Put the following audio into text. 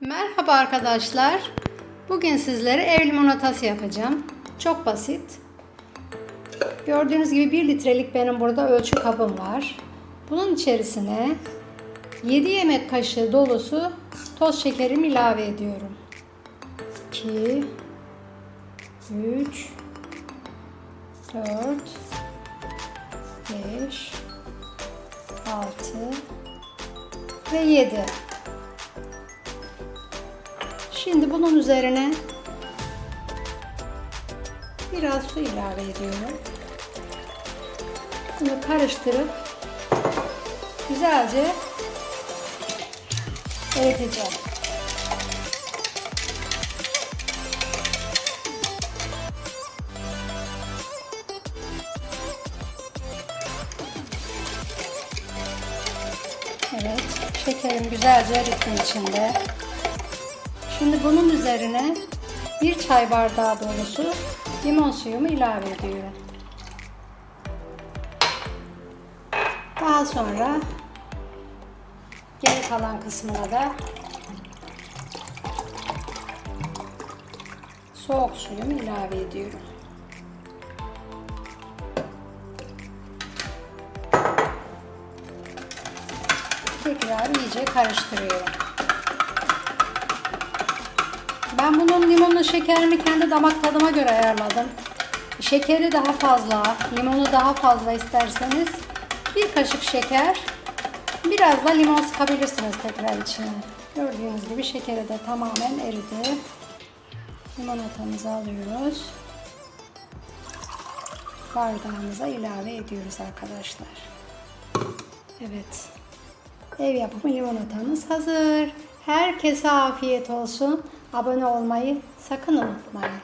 Merhaba arkadaşlar. Bugün sizlere ev limonatası yapacağım. Çok basit. Gördüğünüz gibi 1 litrelik benim burada ölçü kabım var. Bunun içerisine 7 yemek kaşığı dolusu toz şekerimi ilave ediyorum. 2 3 4 5 6 ve 7 Şimdi bunun üzerine biraz su ilave ediyorum. Bunu karıştırıp güzelce eriteceğim. Evet, şekerim güzelce eritti içinde. Şimdi bunun üzerine bir çay bardağı dolusu limon suyumu ilave ediyorum. Daha sonra geri kalan kısmına da soğuk suyumu ilave ediyorum. Tekrar iyice karıştırıyorum. Ben bunun limonlu şekerini kendi damak tadıma göre ayarladım. Şekeri daha fazla, limonu daha fazla isterseniz bir kaşık şeker, biraz da limon sıkabilirsiniz tekrar içine. Gördüğünüz gibi şekeri de tamamen eridi. Limonatamızı alıyoruz. Bardağımıza ilave ediyoruz arkadaşlar. Evet. Ev yapımı limonatamız hazır. Herkese afiyet olsun. Abone olmayı sakın unutmayın.